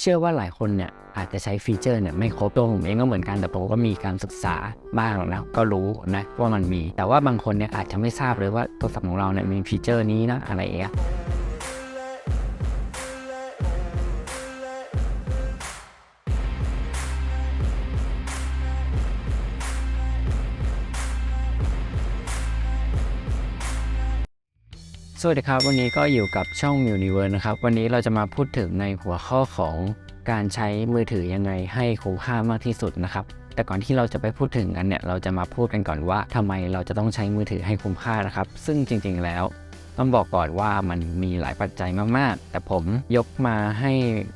เชื่อว่าหลายคนเนี่ยอาจจะใช้ฟีเจอร์เนี่ยไม่ครบตัวผมเองก็เหมือนกันแต่ผมก็มีการศึกษาบ้างนะก็รู้นะว่ามันมี แต่ว่าบางคนเนี่ยอาจจะไม่ทราบเลยว่าโทรศัพท์ของเราเนี่ยมีฟีเจอร์นี้นะอะไรอย่างเงี้ย สวัสดีครับ วันนี้ก็อยู่กับช่อง m ิวนิเวิร์นะครับ วันนี้เราจะมาพูดถึงในหัวข้อของการใช้มือถือยังไงให้คุ้มค่ามากที่สุดนะครับ แต่ก่อนที่เราจะไปพูดถึงกันเนี่ย เราจะมาพูดกันก่อนว่าทำไมเราจะต้องใช้มือถือให้คุ้มค่านะครับ ซึ่งจริงๆแล้ว ต้องบอกก่อนว่ามันมีหลายปัจจัยมากๆ แต่ผมยกมาให้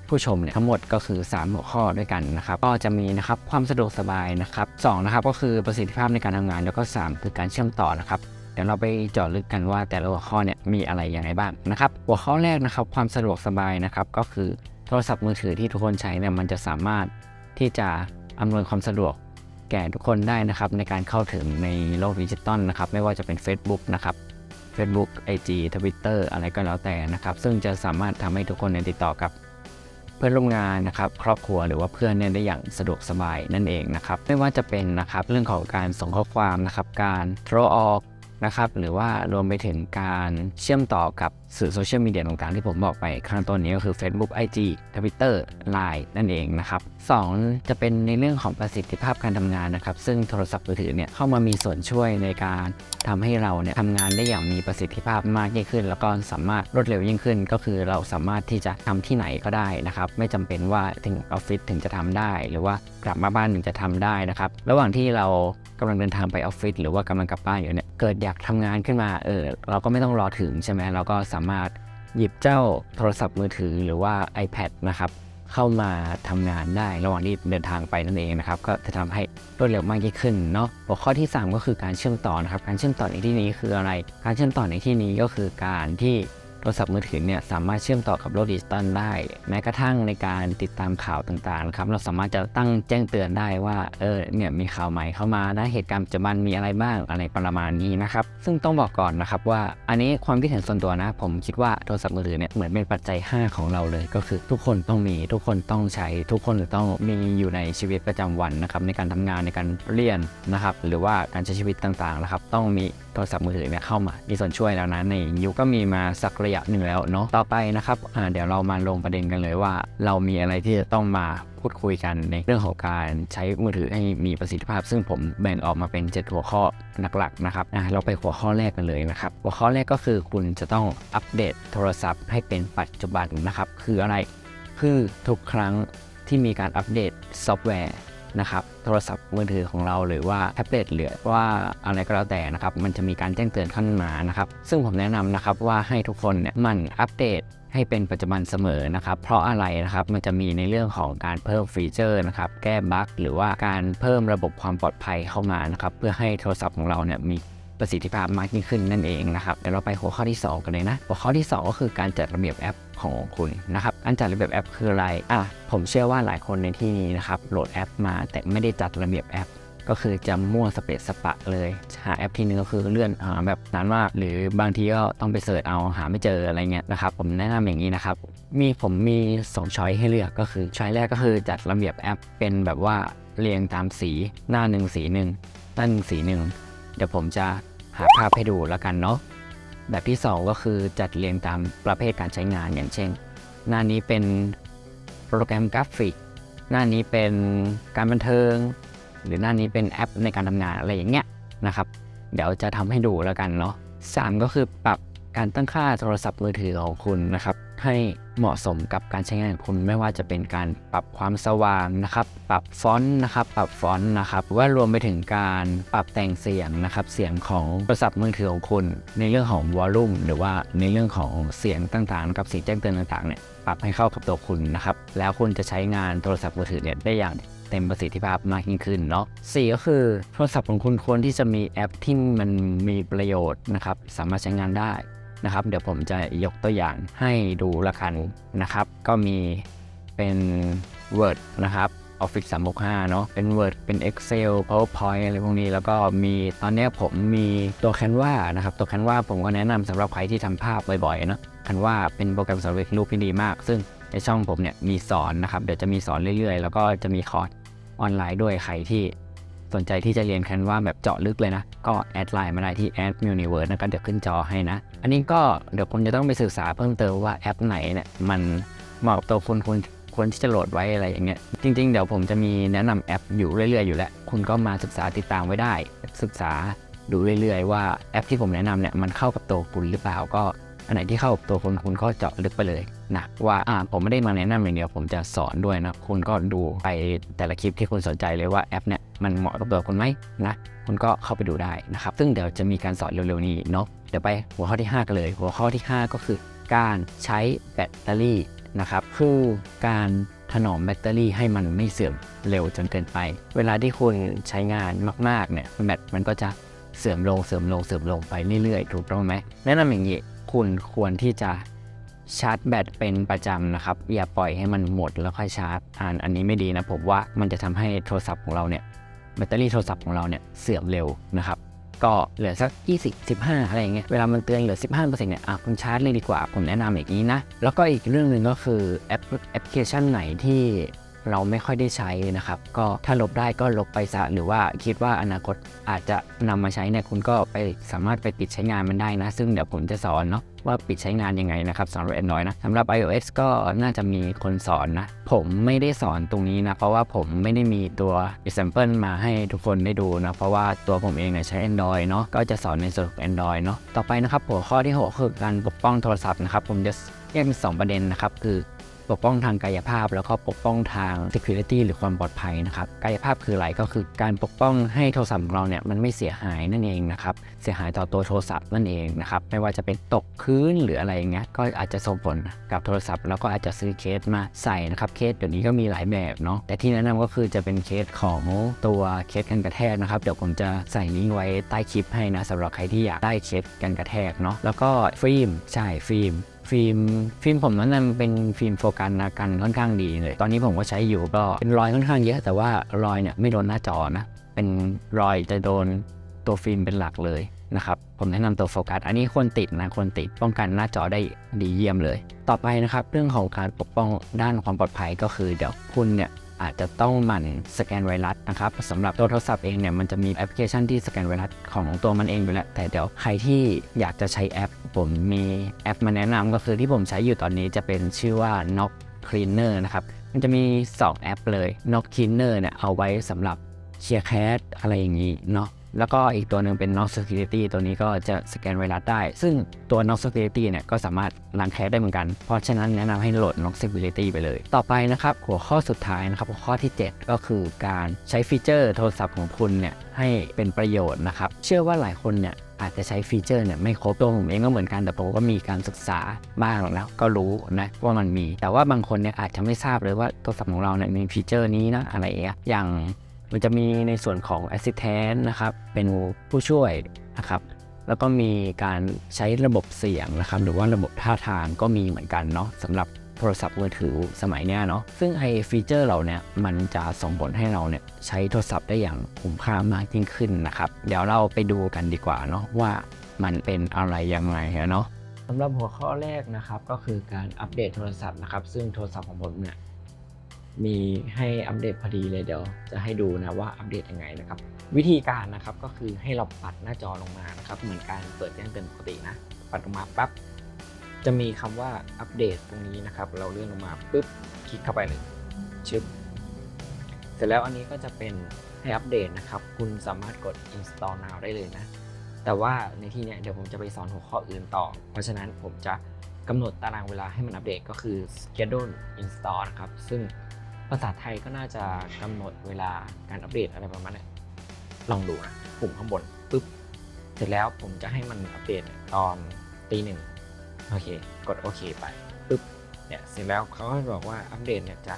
ผู้ชมเนี่ยทั้งหมดก็คือ 3 หัวข้อด้วยกันนะครับ ก็จะมีนะครับความสะดวกสบายนะครับสองนะครับก็คือประสิทธิภาพในการทำงาน แล้วก็ 3 คือการเชื่อมต่อนะครับ เดี๋ยวเราไปเจาะลึกกันว่าแต่ละหัวข้อเนี่ยมีอะไรยังไงบ้างนะครับ หัวข้อแรกนะครับความสะดวกสบายนะครับก็คือโทรศัพท์มือถือที่ทุกคนใช้เนี่ยมันจะสามารถที่จะอำนวยความสะดวกแก่ทุกคนได้นะครับในการเข้าถึงในโลกดิจิตอลนะครับไม่ว่าจะเป็น Facebook นะครับ Facebook IG Twitter อะไรก็แล้วแต่นะครับ ซึ่งจะสามารถทำให้ทุกคนติดต่อกับ เพื่อนร่วมงานนะครับ ครอบครัวหรือว่าเพื่อนเนี่ยได้อย่างสะดวกสบายนั่นเองนะครับ ไม่ว่าจะเป็นนะครับเรื่องของการส่งข้อความนะครับ การโทรออก นะครับ หรือว่ารวมไปถึงการเชื่อมต่อกับ สื่อโซเชียลมีเดียต่างๆที่ผมบอกไปข้างต้นนี้ก็คือ Facebook IG Twitter Line นั่นเองนะครับสองจะเป็นในเรื่องของประสิทธิภาพการทำงานนะครับ ซึ่งโทรศัพท์มือถือเนี่ยเข้ามามีส่วนช่วยในการทำให้เราเนี่ยทำงานได้อย่างมีประสิทธิภาพมากยิ่งขึ้น แล้วก็สามารถรวดเร็วยิ่งขึ้น ก็คือเราสามารถที่จะทำที่ไหนก็ได้นะครับ ไม่จำเป็นว่าถึงออฟฟิศถึงจะทำได้ หรือว่ากลับมาบ้านถึงจะทำได้นะครับ ระหว่างที่เรากำลังเดินทางไปออฟฟิศหรือว่ากำลังกลับบ้านอยู่เนี่ยเกิดอยากทำงานขึ้นมาเออเราก็ไม่ต้องรอถึงใช่ไหมเราก็สามารถหยิบเจ้าโทรศัพท์มือถือหรือว่า iPad นะครับเข้ามาทำงานได้ระหว่างที่เดินทางไปนั่นเองนะครับก็จะทำให้รวดเร็วมากยิ่งขึ้นเนาะหัวข้อที่ 3 ก็คือการเชื่อมต่อนะครับการเชื่อมต่อในที่นี้คืออะไร การเชื่อมต่อในที่นี้ก็คือการที่ โทรศัพท์มือถือเนี่ยสามารถเชื่อมต่อกับโลกดิจิตอลได้ แม้กระทั่งในการติดตามข่าวต่างๆครับเราสามารถจะตั้งแจ้งเตือนได้ว่าเออเนี่ยมีข่าวใหม่เข้ามานะเหตุการณ์ปัจจุบันมีอะไรบ้างอะไรประมาณนี้นะครับซึ่งต้องบอกก่อนนะครับว่าอันนี้ความคิดเห็นส่วนตัวนะ ผมคิดว่าโทรศัพท์มือถือเนี่ยเหมือนเป็นปัจจัย 5 ของเราเลย ก็คือทุกคนต้องมีทุกคนต้องใช้ ทุกคนต้องมีอยู่ในชีวิตประจำวันนะครับในการทำงานในการเรียนนะครับหรือว่าการใช้ชีวิตต่างๆนะครับต้องมี โทรศัพท์มือถือเนี่ยเข้ามา มีส่วนช่วยแล้วนะในยุคก็มีมาสักระยะหนึ่งแล้วเนาะต่อไปนะครับเดี๋ยวเรามาลงประเด็นกันเลยว่า เรามีอะไรที่จะต้องมาพูดคุยกันในเรื่องของการใช้มือถือให้มีประสิทธิภาพ ซึ่งผมแบ่งออกมาเป็น 7 หัวข้อหลักๆนะครับเราไปหัวข้อแรกกันเลยนะครับหัวข้อแรกก็คือคุณจะต้องอัปเดตโทรศัพท์ให้เป็นปัจจุบันนะครับคืออะไรคือทุกครั้งที่มีการอัปเดตซอฟต์แวร์ นะครับโทรศัพท์มือถือของเราหรือว่าแท็บเล็ตหรือว่าอะไรก็แล้วแต่นะครับมันจะมีการแจ้งเตือนขึ้นมานะครับซึ่งผมแนะนำนะครับว่าให้ทุกคนเนี่ยมันอัปเดตให้เป็นปัจจุบันเสมอนะครับ เพราะอะไรนะครับ มันจะมีในเรื่องของการเพิ่มฟีเจอร์นะครับ แก้บั๊กหรือว่าการเพิ่มระบบความปลอดภัยเข้ามานะครับ เพื่อให้โทรศัพท์ของเราเนี่ยมีประสิทธิภาพมากยิ่งขึ้นนั่นเองนะครับ เดี๋ยวเราไปหัวข้อที่ 2 กันเลยนะ หัวข้อที่ 2 ก็คือการจัดระเบียบแอป ของคุณนะครับการจัดระเบียบแอปคืออะไรอะผมเชื่อว่าหลายคนในที่นี้นะครับโหลดแอปมาแต่ไม่ได้จัดระเบียบแอปก็คือจะมั่วสเปซสปะเลย หาแอปที่นึงก็คือเลื่อนหาแบบนานมาก หรือบางทีก็ต้องไปเสิร์ชเอาหาไม่เจออะไรเงี้ยนะครับ ผมแนะนำอย่างนี้นะครับ มีผมมี2ช้อยให้เลือกก็คือช้อยแรกก็คือจัดระเบียบแอปเป็นแบบว่าเรียงตามสีหน้าหนึ่งสีหนึ่งหน้าหนึ่งสีหนึ่งเดี๋ยวผมจะหาภาพให้ดูแล้วกันเนาะ แบบที่ 2 ก็คือจัดเรียงตามประเภทการใช้งานอย่างเช่น หน้านี้เป็นโปรแกรมกราฟิก หน้านี้เป็นการบันเทิง หรือหน้านี้เป็นแอปในการทำงานอะไรอย่างเงี้ยนะครับ เดี๋ยวจะทำให้ดูแล้วกันเนาะสามก็คือปรับการตั้งค่าโทรศัพท์มือถือของคุณนะครับ ให้ เหมาะสมกับการใช้งานของคุณไม่ว่าจะเป็นการปรับความสว่างนะครับ ปรับฟอนต์นะครับ ปรับฟอนต์นะครับหรือว่ารวมไปถึงการปรับแต่งเสียงนะครับ เสียงของโทรศัพท์มือถือของคุณ ในเรื่องของวอลลุ่มหรือว่าในเรื่องของเสียงต่างๆ กับเสียงแจ้งเตือนต่างๆเนี่ยปรับให้เข้ากับตัวคุณนะครับ แล้วคุณจะใช้งานโทรศัพท์มือถือเนี่ยได้อย่างเต็มประสิทธิภาพมากยิ่งขึ้นเนาะสี่ก็คือโทรศัพท์ของคุณควรที่จะมีแอปที่มันมีประโยชน์นะครับ สามารถใช้งานได้ นะครับ เดี๋ยวผมจะยกตัวอย่างให้ดูละกันนะครับ ก็มีเป็น Word นะครับ Office 365 เนาะเป็น Word เป็น Excel PowerPoint อะไรพวกนี้ แล้วก็มีตอนนี้ผมมีตัว Canva นะครับ ตัว Canva ผมก็แนะนำสำหรับใครที่ทำภาพบ่อยๆเนาะ Canva เป็นโปรแกรมสำหรับเวาดรูปที่ดีมาก ซึ่งในช่องผมเนี่ยมีสอนนะครับ เดี๋ยวจะมีสอนเรื่อยๆ แล้วก็จะมีคอร์สออนไลน์ด้วยใครที่ สนใจที่จะเรียนแคนวาแบบเจาะลึกเลยนะ ก็แอดไลน์มาได้ที่แอดมิวนิเวิร์สนะก็เดี๋ยวขึ้นจอให้นะ อันนี้ก็เดี๋ยวคุณจะต้องไปศึกษาเพิ่มเติมว่าแอปไหนเนี่ยมันเหมาะกับตัวคุณคุณควรที่จะโหลดไว้อะไรอย่างเงี้ย จริง ๆ เดี๋ยวผมจะมีแนะนำแอปอยู่เรื่อย ๆ อยู่แล้ว คุณก็มาศึกษาติดตามไว้ได้ ศึกษาดูเรื่อย ๆ ว่าแอปที่ผมแนะนำเนี่ยมันเข้ากับตัวคุณหรือเปล่าก็อันไหนที่เข้ากับตัวคุณคุณก็เจาะลึกไปเลย นะว่าอ่าผมไม่ได้มาแนะนำอย่างเดียวผมจะสอนด้วยนะ คุณก็ดูไปแต่ละคลิปที่คุณสนใจเลยว่าแอปเนี่ยมันเหมาะกับตัวคุณไหมนะคุณก็เข้าไปดูได้นะครับ ซึ่งเดี๋ยวจะมีการสอนเร็วๆนี้เนาะเดี๋ยวไปหัวข้อที่ 5 กันเลย หัวข้อที่ 5 ก็คือ การใช้แบตเตอรี่นะครับคือการถนอมแบตเตอรี่ให้มันไม่เสื่อมเร็วจนเกินไป เวลาที่คุณใช้งานมากๆเนี่ยแบตมันก็จะเสื่อมลงเสื่อมลงเสื่อมลงไปเรื่อยๆ ถูกต้องไหมแนะนำอย่างนี้ คุณควรที่จะ ชาร์จแบตเป็นประจำนะครับ อย่าปล่อยให้มันหมดแล้วค่อยชาร์จอ่านอันนี้ไม่ดีนะผมว่ามันจะทำให้โทรศัพท์ของเราเนี่ยแบตเตอรี่โทรศัพท์ของเราเนี่ยเสื่อมเร็วนะครับก็เหลือสัก 20 15 อะไรอย่างเงี้ย เวลามันเตือนเหลือ 15%เนี่ยอะคุณชาร์จเลยดีกว่า ผมแนะนำอย่างนี้นะ แล้วก็อีกเรื่องหนึ่งก็คือแอปแอปพลิเคชันไหนที่ เราไม่ค่อยได้ใช้นะครับ ก็ถ้าลบได้ก็ลบไปซะหรือว่าคิดว่าอนาคตอาจจะนำมาใช้เนี่ยคุณก็ไปสามารถไปปิดใช้งานมันได้นะ ซึ่งเดี๋ยวผมจะสอนเนาะว่าปิดใช้งานยังไงนะครับสำหรับ Android นะสำหรับ iOS ก็น่าจะมีคนสอนนะ ผมไม่ได้สอนตรงนี้นะ เพราะว่าผมไม่ได้มีตัว example มาให้ทุกคนได้ดูนะ เพราะว่าตัวผมเองเนี่ยใช้ Android เนาะก็จะสอนในส่วนของ Android เนาะต่อไปนะครับหัวข้อที่หกคือการปกป้องโทรศัพท์นะครับ ผมจะแยกเป็นสองประเด็นนะครับ คือ ปกป้องทางกายภาพ แล้วก็ปกป้องทาง security หรือความปลอดภัยนะครับกายภาพคืออะไรก็คือการปกป้องให้โทรศัพท์ของเราเนี่ยมันไม่เสียหายนั่นเองนะครับเสียหายต่อตัวโทรศัพท์นั่นเองนะครับไม่ว่าจะเป็นตกพื้นหรืออะไรอย่างเงี้ยก็อาจจะส่งผลกับโทรศัพท์ แล้วก็อาจจะซื้อเคสมาใส่นะครับเคสเดี๋ยวนี้ก็มีหลายแบบเนาะแต่ที่แนะนำก็คือจะเป็นเคสของตัวเคสกันกระแทกนะครับเดี๋ยวผมจะใส่ลิงก์ไว้ใต้คลิปให้นะสำหรับใครที่อยากได้เคสกันกระแทกเนาะแล้วก็ฟิล์มใช่ฟิล์ม ฟิล์มฟิล์มผมนั้นเป็นฟิล์มโฟกัสนะกันค่อนข้างดีเลย ตอนนี้ผมก็ใช้อยู่ก็เป็นรอยค่อนข้างเยอะ แต่ว่ารอยเนี่ยไม่โดนหน้าจอนะ เป็นรอยจะโดนตัวฟิล์มเป็นหลักเลยนะครับ ผมแนะนำตัวโฟกัส อันนี้ควรติดนะควรติดป้องกันหน้าจอได้ดีเยี่ยมเลย ต่อไปนะครับ เรื่องของการปกป้องด้านความปลอดภัยก็คือเดี๋ยวคุณเนี่ย อาจจะต้องหมั่นสแกนไวรัสนะครับสำหรับตัวโทรศัพท์เองเนี่ยมันจะมีแอปพลิเคชันที่สแกนไวรัสของตัวมันเองอยู่แล้วแต่เดี๋ยวใครที่อยากจะใช้แอป ผมมีแอปมาแนะนำก็คือที่ผมใช้อยู่ตอนนี้จะเป็นชื่อว่า Knock Cleaner นะครับมันจะมี 2 แอปเลย Knock Cleaner เนี่ยเอาไว้สำหรับเชียร์แคสอะไรอย่างนี้เนาะ แล้วก็อีกตัวหนึ่งเป็น Knock Security ตัวนี้ก็จะสแกนไวรัสได้ ซึ่งตัว Knock Security เนี่ยก็สามารถล้างแคสได้เหมือนกัน เพราะฉะนั้นแนะนำให้โหลด Knock Security ไปเลย ต่อไปนะครับหัวข้อสุดท้ายนะครับหัวข้อที่ 7 ก็คือการใช้ฟีเจอร์โทรศัพท์ของคุณเนี่ยให้เป็นประโยชน์นะครับ เชื่อว่าหลายคนเนี่ยอาจจะใช้ฟีเจอร์เนี่ยไม่ครบตัวผมเองก็เหมือนกันแต่ผมก็มีการศึกษาบ้างแล้วก็รู้นะว่ามันมี แต่ว่าบางคนเนี่ยอาจจะไม่ทราบเลยว่าโทรศัพท์ของเราเนี่ยมีฟีเจอร์นี้นะอะไรอย่างเงี้ยอย่าง มันจะมีในส่วนของ Assistant นะครับ เป็นผู้ช่วยนะครับ แล้วก็มีการใช้ระบบเสียงนะครับ หรือว่าระบบท่าทางก็มีเหมือนกันเนาะสำหรับโทรศัพท์มือถือสมัยเนี้ยเนาะ ซึ่งไอฟีเจอร์เราเนี่ยมันจะส่งผลให้เราเนี่ยใช้โทรศัพท์ได้อย่างคุ้มค่ามากยิ่งขึ้นนะครับ เดี๋ยวเราไปดูกันดีกว่าเนาะว่ามันเป็นอะไรยังไงเนาะสำหรับหัวข้อแรกนะครับก็คือการอัปเดตโทรศัพท์นะครับ ซึ่งโทรศัพท์ของผมเนี่ย มีให้อัปเดตพอดีเลยเดี๋ยวจะให้ดูนะว่าอัปเดตยังไงนะครับ วิธีการนะครับก็คือให้เราปัดหน้าจอลงมานะครับ เหมือนการเปิดแจ้งเตือนปกตินะ ปัดลงมาปั๊บจะมีคำว่าอัปเดตตรงนี้นะครับ เราเลื่อนลงมาปุ๊บคลิกเข้าไปเลยชึบเสร็จแล้วอันนี้ก็จะเป็นให้อัปเดตนะครับ คุณสามารถกด install now ได้เลยนะ แต่ว่าในที่เนี้ยเดี๋ยวผมจะไปสอนหัวข้ออื่นต่อ เพราะฉะนั้นผมจะกำหนดตารางเวลาให้มันอัปเดตก็คือ schedule install นะครับ ซึ่ง ภาษาไทยก็น่าจะกำหนดเวลาการอัปเดตอะไรประมาณเนี้ยลองดูนะปุ่มข้างบนปุ๊บ เสร็จแล้วผมจะให้มันอัปเดตตอนตีหนึ่งโอเค กดโอเคไปปุ๊บเนี่ยเสร็จแล้วเขาก็บอกว่าอัปเดตเนี่ยจะ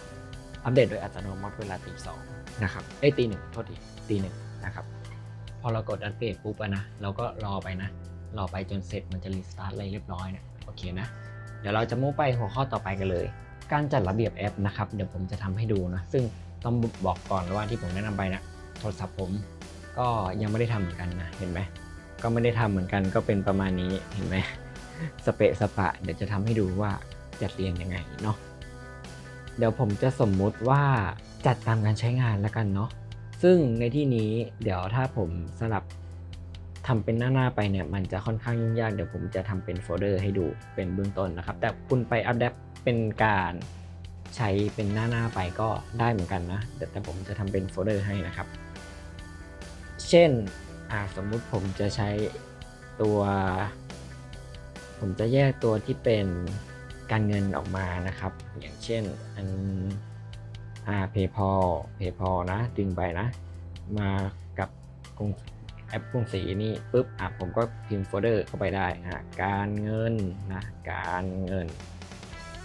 อัปเดตโดยอัตโนมัติเวลาตีสองนะครับเอ้ยตีหนึ่งโทษทีตีหนึ่งนะครับ พอเรากดอัปเดตปุ๊บอะนะเราก็รอไปนะ รอไปจนเสร็จมันจะรีสตาร์ทอะไรเรียบร้อยเนี่ยโอเคนะ เดี๋ยวเราจะมุ่งไปหัวข้อต่อไปกันเลย การจัดระเบียบแอปนะครับ เดี๋ยวผมจะทำให้ดูนะ ซึ่งต้องบอกก่อนว่าที่ผมแนะนำไปนะ โทรศัพท์ผม ก็ยังไม่ได้ทำเหมือนกันนะ เห็นไหม ก็ไม่ได้ทำเหมือนกัน ก็เป็นประมาณนี้ เห็นไหม สเปะสปะ เดี๋ยวจะทำให้ดูว่าจัดเรียงยังไงเนาะ เดี๋ยวผมจะสมมุติว่าจัดตามการใช้งานแล้วกันเนาะ ซึ่งในที่นี้เดี๋ยวถ้าผมสลับทำเป็นหน้า ๆ ไปเนี่ยมันจะค่อนข้างยุ่งยาก เดี๋ยวผมจะทำเป็นโฟลเดอร์ให้ดูเป็นเบื้องต้นนะครับ แต่คุณไปอัปเดต เป็นการใช้เป็นหน้าๆไปก็ได้เหมือนกันนะเดี๋ยวแต่ผมจะทำเป็นโฟลเดอร์ให้นะครับ เช่นสมมุติผมจะใช้ตัว ผมจะแยกตัวที่เป็นการเงินออกมานะครับ อย่างเช่นอันอ่า PayPal PayPal นะดึงไปนะ มากับกรุงแอปกรุงศรีนี่ปุ๊บอะผมก็พิมพ์โฟลเดอร์เข้าไปได้อะการเงินนะการเงิน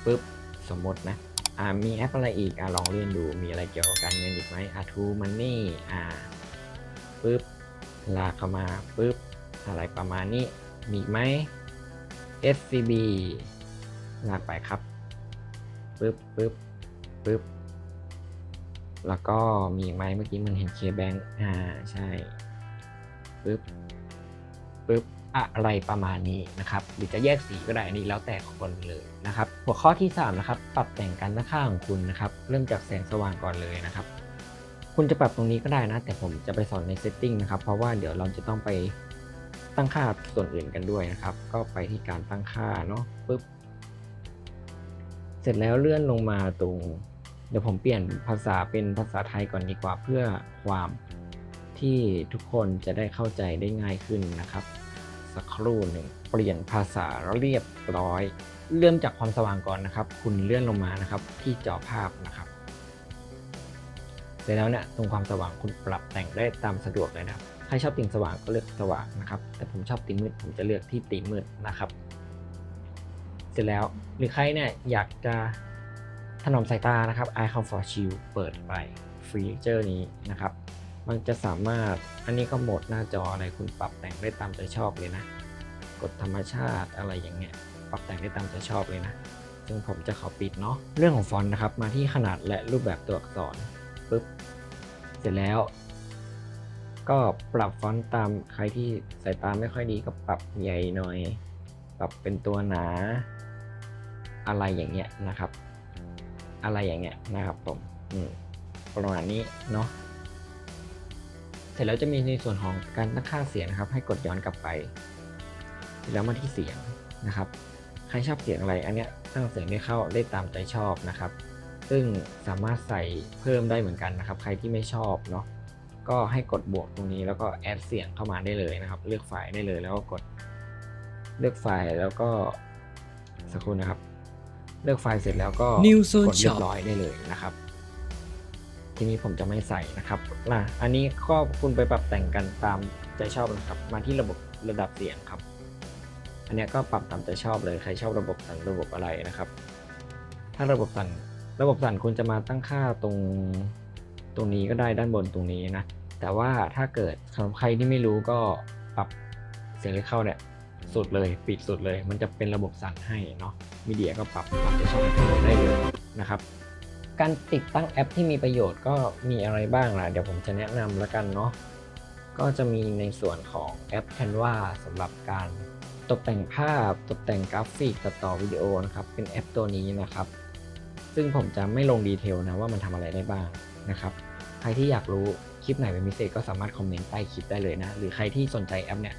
ปุ๊บสมมตินะอ่ามีแอปอะไรอีกอะลองเรียนดูมีอะไรเกี่ยวกับการเงินอีกไหมอะ True Money อ่าปุ๊บลากเข้ามาปุ๊บอะไรประมาณนี้มีอีกไหม SCB ลากไปครับปึ๊บปึ๊บปึ๊บแล้วก็มีอีกไหมเมื่อกี้มันเห็น KBank อ่าใช่ปึ๊บปึ๊บ อะไรประมาณนี้นะครับหรือจะแยกสีก็ได้นนี้แล้วแต่คนเลยนะครับ หัวข้อที่3นะครับปรับแต่งการตั้งค่าของคุณนะครับเริ่มจากแสงสว่างก่อนเลยนะครับ คุณจะปรับตรงนี้ก็ได้นะ แต่ผมจะไปสอนใน setting นะครับ เพราะว่าเดี๋ยวเราจะต้องไปตั้งค่าส่วนอื่นกันด้วยนะครับ ก็ไปที่การตั้งค่าเนาะปุ๊บเสร็จแล้วเลื่อนลงมาตรง เดี๋ยวผมเปลี่ยนภาษาเป็นภาษาไทยก่อนดีกว่าเพื่อความที่ทุกคนจะได้เข้าใจได้ง่ายขึ้นนะครับ สักครู่หนึ่งเปลี่ยนภาษาเรียบร้อย เริ่มจากความสว่างก่อนนะครับ คุณเลื่อนลงมานะครับ ที่จอภาพนะครับ เสร็จแล้วเนี่ยตรงความสว่างคุณปรับแต่งได้ตามสะดวกเลยนะครับใครชอบติ่งสว่างก็เลือกสว่างนะครับ แต่ผมชอบติ่งมืดผมจะเลือกที่ติ่งมืดนะครับ เสร็จแล้วหรือใครเนี่ยอยากจะถนอมสายตานะครับ Eye Comfort Shield เปิดไปฟีเจอร์นี้นะครับ มันจะสามารถอันนี้ก็โหมดหน้าจออะไรคุณปรับแต่งได้ตามใจชอบเลยนะ กดธรรมชาติอะไรอย่างเงี้ยปรับแต่งได้ตามใจชอบเลยนะ ซึ่งผมจะขอปิดเนาะเรื่องของฟอนต์นะครับมาที่ขนาดและรูปแบบตัวอักษรปุ๊บเสร็จแล้ว ก็ปรับฟอนต์ตามใครที่สายตาไม่ค่อยดีก็ปรับใหญ่หน่อย ปรับเป็นตัวหนา อะไรอย่างเงี้ยนะครับ อะไรอย่างเงี้ยนะครับผมอืมประมาณนี้เนาะ ร็จแล้วจะมีในส่วนของการตั้งค่าเสียงนะครับ ให้กดย้อนกลับไป เสร็จแล้วมาที่เสียงนะครับ ใครชอบเสียงอะไร อันเนี้ยตั้งเสียงได้เข้าได้ตามใจชอบนะครับ ซึ่งสามารถใส่เพิ่มได้เหมือนกันนะครับ ใครที่ไม่ชอบเนาะ ก็ให้กดบวกตรงนี้แล้วก็แอดเสียงเข้ามาได้เลยนะครับ เลือกไฟล์ได้เลยแล้วก็กดเลือกไฟล์แล้วก็สักครู่นะครับ เลือกไฟล์เสร็จแล้วก็ New Zone กดเรีย Shop บร้อยได้เลยนะครับ ที่นี้ผมจะไม่ใส่นะครับนะอันนี้ก็คุณไปปรับแต่งกันตามใจชอบนะครับ มาที่ระบบระดับเสียงครับ อันนี้ก็ปรับตามใจชอบเลยใครชอบระบบสั่นระบบอะไรนะครับ ถ้าระบบสั่นระบบสั่นคุณจะมาตั้งค่าตรงตรงนี้ก็ได้ด้านบนตรงนี้นะ แต่ว่าถ้าเกิดสำหรับใครที่ไม่รู้ก็ปรับเสียงเลขเข้าเนี่ยสุดเลยปิดสุดเลย มันจะเป็นระบบสั่นให้เนาะมีเดียก็ปรับปรับจะช่องได้เลยนะครับ การติดตั้งแอปที่มีประโยชน์ก็มีอะไรบ้างล่ะ เดี๋ยวผมจะแนะนำแล้วกันเนาะก็จะมีในส่วนของแอป Canva สำหรับการตกแต่งภาพ ตกแต่งกราฟิกตัดต่อวิดีโอนะครับ เป็นแอปตัวนี้นะครับ ซึ่งผมจะไม่ลงดีเทลนะว่ามันทำอะไรได้บ้างนะครับ ใครที่อยากรู้คลิปไหนเป็นพิเศษก็สามารถคอมเมนต์ใต้คลิปได้เลยนะ หรือใครที่สนใจแอปเนี่ย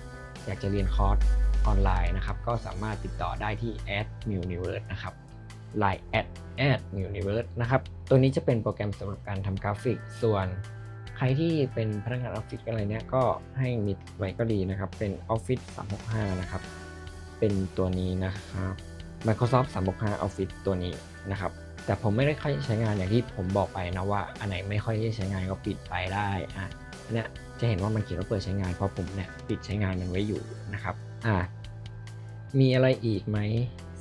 อยากจะเรียนคอร์สออนไลน์นะครับ ก็สามารถติดต่อได้ที่ a d m u n i v e r s e นะครับ Line at at u n i v e r s e นะครับ ตัวนี้จะเป็นโปรแกรมสำหรับการทำกราฟิก ส่วนใครที่เป็นพนักงานออฟฟิศอะไรเนี่ยก็ให้มิดไว้ก็ดีนะครับ เป็น Office 365 นะครับ เป็นตัวนี้นะครับ Microsoft 365 Office ตัวนี้นะครับ แต่ผมไม่ได้ค่อยใช้งานอย่างที่ผมบอกไปนะว่า อันไหนไม่ค่อยได้ใช้งานก็ปิดไปได้อะอันเนี้ยจะเห็นว่ามันเขียนว่าเปิดใช้งานเพราะผมเนี่ยปิดใช้งานมันไว้อยู่นะครับอะมีอะไรอีกไหม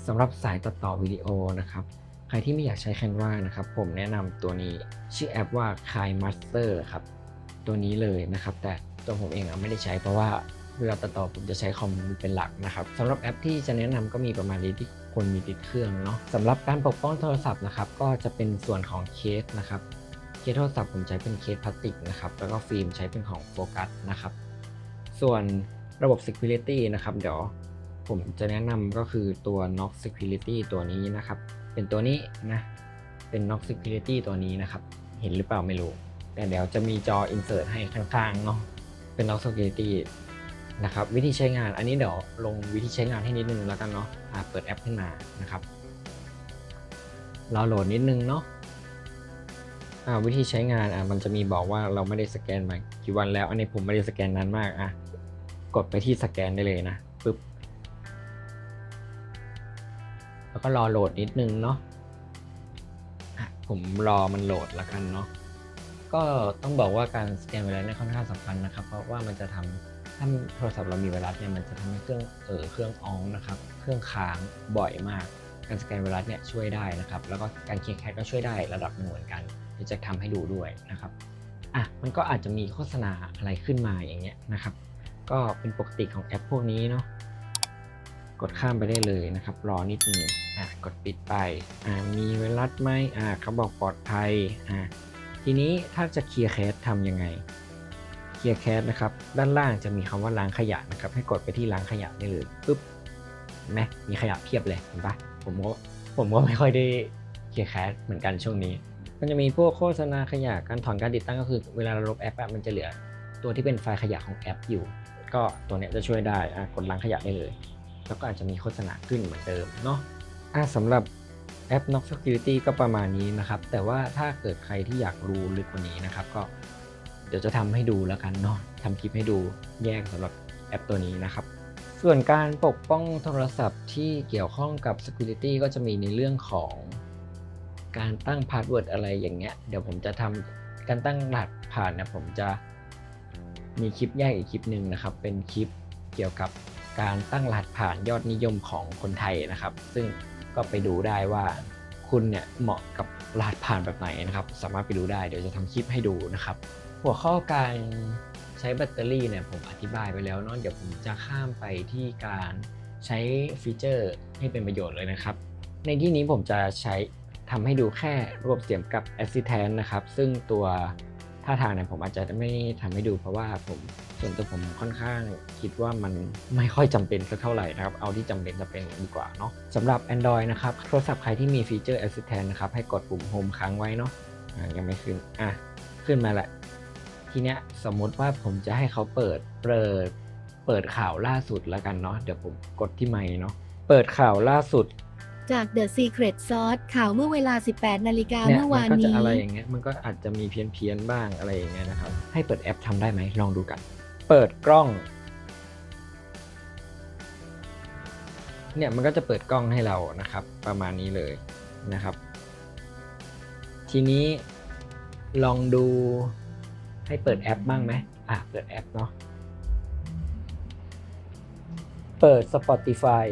สำหรับสายตัดต่อวิดีโอนะครับ ใครที่ไม่อยากใช้ Canva นะครับ ผมแนะนำตัวนี้ชื่อแอปว่า Kai Master ครับ ตัวนี้เลยนะครับ แต่ตัวผมเองอไม่ได้ใช้เพราะว่าเวลาตัดต่อผมจะใช้คอมเป็นหลักนะครับสำหรับแอปที่จะแนะนำก็มีประมาณนี้ที่คนมีติดเครื่องเนาะสำหรับการปกป้องโทรศัพท์นะครับ ก็จะเป็นส่วนของเคสนะครับเคสโทรศัพท์ผมใช้เป็นเคสพลาสติกนะครับแล้วก็ฟิล์มใช้เป็นของโฟกัสนะครับ ส่วนระบบ Security นะครับ เดี๋ยว ผมจะแนะนำก็คือตัว Knox Security ตัวนี้นะครับ เป็นตัวนี้นะ เป็น Knox Security ตัวนี้นะครับ เห็นหรือเปล่าไม่รู้ แต่เดี๋ยวจะมีจอ insert ให้ข้างๆเนาะ เป็น Knox Security นะครับ วิธีใช้งาน อันนี้เดี๋ยวลงวิธีใช้งานให้นิดนึงแล้วกันเนาะอะเปิดแอปขึ้นมานะครับรอโหลดนิดนึงเนาะอ่าวิธีใช้งานอะมันจะมีบอกว่าเราไม่ได้สแกนมากี่วันแล้ว อันนี้ผมไม่ได้สแกนนานมากอะกดไปที่สแกนได้เลยนะ แล้วก็รอโหลดนิดนึงเนาะอะผมรอมันโหลดล้วกันเนาะก็ต้องบอกว่าการสแกนไวรัสเนี่ยค่อนข้างสำคัญนะครับ เพราะว่ามันจะทำถ้าโทรศัพท์เรามีไวรัสเนี่ยมันจะทำให้เครื่องเออเครื่องอองนะครับ เครื่องค้างบ่อยมาก การสแกนไวรัสเนี่ยช่วยได้นะครับ แล้วก็การเคลียร์แคชก็ช่วยได้ระดับหนึ่งเหมือนกันเดี๋ยวจะทำให้ดูด้วยนะครับอะมันก็อาจจะมีโฆษณาอะไรขึ้นมาอย่างเงี้ยนะครับ ก็เป็นปกติของแอปพวกนี้เนาะ กดข้ามไปได้เลยนะครับ รอนิดนึงอะกดปิดไปอ่ามีไวรัสไหมอ่าเขาบอกปลอดภัยอ่าทีนี้ถ้าจะเคลียร์แคสทำยังไงเคลียร์แคสนะครับ ด้านล่างจะมีคำว่าล้างขยะนะครับ ให้กดไปที่ล้างขยะได้เลยปุ๊บเห็นไหมมีขยะเพียบเลยเห็นปะผมก็ผมก็ไม่ค่อยได้เคลียร์แคสเหมือนกันช่วงนี้ มันจะมีพวกโฆษณาขยะการถอนการติดตั้งก็คือ เวลาเราลบแอปมันจะเหลือ ตัวที่เป็นไฟล์ขยะของแอปอยู่ ก็ตัวเนี้ยจะช่วยได้อะกดล้างขยะได้เลย แล้วก็อาจจะมีโฆษณาขึ้นเหมือนเดิมเนาะอะสำหรับแอป Nox Security ก็ประมาณนี้นะครับ แต่ว่าถ้าเกิดใครที่อยากรู้ลึกกว่านี้นะครับ ก็เดี๋ยวจะทำให้ดูแล้วกันเนาะทำคลิปให้ดูแยกสำหรับแอปตัวนี้นะครับ ส่วนการปกป้องโทรศัพท์ที่เกี่ยวข้องกับ Security ก็จะมีในเรื่องของการตั้งพาสเวิร์ดอะไรอย่างเงี้ย เดี๋ยวผมจะทำการตั้งรหัสผ่านนี่ยผมจะมีคลิปแยกอีกคลิปหนึ่งนะครับ เป็นคลิปเกี่ยวกับ การตั้งรหัสผ่านยอดนิยมของคนไทยนะครับ ซึ่งก็ไปดูได้ว่าคุณเนี่ยเหมาะกับรหัสผ่านแบบไหนนะครับ สามารถไปดูได้เดี๋ยวจะทำคลิปให้ดูนะครับ หัวข้อการใช้แบตเตอรี่เนี่ยผมอธิบายไปแล้วเนาะเดี๋ยวผมจะข้ามไปที่การใช้ฟีเจอร์ให้เป็นประโยชน์เลยนะครับ ในที่นี้ผมจะใช้ทำให้ดูแค่ระบบเสียงกับ Assistant นะครับ ซึ่งตัว ท่าทางเนี่ยผมอาจจะไม่ทำให้ดู เพราะว่าผมส่วนตัวผมค่อนข้างคิดว่ามันไม่ค่อยจำเป็นสักเท่าไหร่นะครับ เอาที่จำเป็นจะเป็นดีกว่าเนาะสำหรับ Android นะครับ โทรศัพท์ใครที่มีฟีเจอร์ Assistant นะครับให้กดปุ่ม Home ค้างไว้เนาะะยังไม่ขึ้นอะขึ้นมาละทีเนี้ยสมมติว่าผมจะให้เขาเปิดเปิดเปิดข่าวล่าสุดแล้วกันเนาะเดี๋ยวผมกดที่ไมค์เนาะเปิดข่าวล่าสุด จาก The Secret Sauce ข่าวเมื่อเวลา 18 นาฬิกาเนี่ยเมื่อมัวานก็จะนี้ อะไรอย่างเงี้ยมันก็อาจจะมีเพี้ยนเพียนๆบ้างอะไรอย่างเงี้ยนะครับ ให้เปิดแอปทำได้ไหมลองดูกัน เปิดกล้อง เนี่ยมันก็จะเปิดกล้องให้เรานะครับ ประมาณนี้เลยนะครับ ทีนี้ลองดูให้เปิดแอปบ้างไหมอะเปิดแอปเนาะเปิด Spotify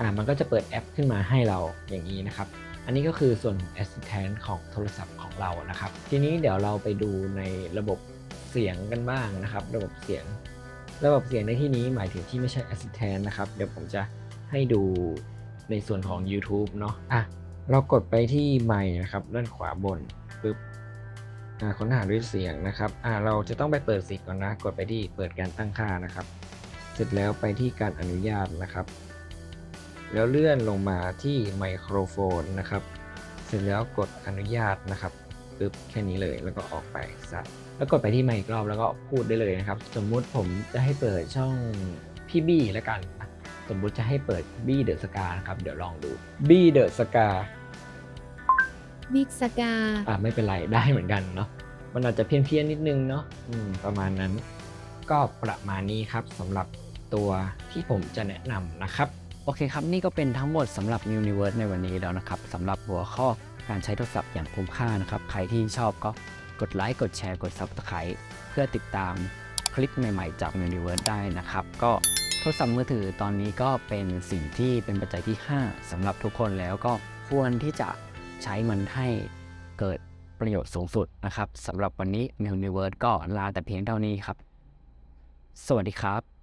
อ่ามันก็จะเปิดแอปขึ้นมาให้เราอย่างนี้นะครับ อันนี้ก็คือส่วนของ Assistant ของโทรศัพท์ของเรานะครับ ทีนี้เดี๋ยวเราไปดูในระบบเสียงกันบ้างนะครับ ระบบเสียง ระบบเสียงในที่นี้หมายถึงที่ไม่ใช่ Assistant นะครับ เดี๋ยวผมจะให้ดูในส่วนของ YouTube เนาะอะเรากดไปที่ไมค์นะครับด้านขวาบนปึ๊บอ่าค้นหาด้วยเสียงนะครับอ่าเราจะต้องไปเปิดสิทธิ์ก่อนนะ กดไปที่เปิดการตั้งค่านะครับ เสร็จแล้วไปที่การอนุญาตนะครับ แล้วเลื่อนลงมาที่ไมโครโฟนนะครับ เสร็จแล้วกดอนุญาตนะครับปึ๊บแค่นี้เลยแล้วก็ออกไปสัตแล้วกดไปที่ไมค์อีกรอบแล้วก็พูดได้เลยนะครับ สมมุติผมจะให้เปิดช่องพี่บี้แล้วกันอะสมมุติจะให้เปิดบี้เดอะสกานะครับ เดี๋ยวลองดูบี้เดอะสกาบิ๊กสกาอะไม่เป็นไรได้เหมือนกันเนาะมันอาจจะเพี้ยนเพียนๆนิดนึงเนาะอืมประมาณนั้น ก็ประมาณนี้ครับสำหรับตัวที่ผมจะแนะนำนะครับ โอเคครับ นี่ก็เป็นทั้งหมดสำหรับ Universe ในวันนี้แล้วนะครับสำหรับหัวข้อการใช้โทรศัพท์อย่างคุ้มค่านะครับ ใครที่ชอบก็กดไลค์กดแชร์กด Subscribe เพื่อติดตามคลิปใหม่ๆ จาก Universe ได้นะครับ ก็โทรศัพท์มือถือตอนนี้ก็เป็นสิ่งที่เป็นปัจจัยที่ 5สำหรับทุกคนแล้วก็ควรที่จะใช้มันให้เกิดประโยชน์สูงสุดนะครับสำหรับวันนี้ Universe ก็ลาแต่เพียงเท่านี้ครับ สวัสดีครับ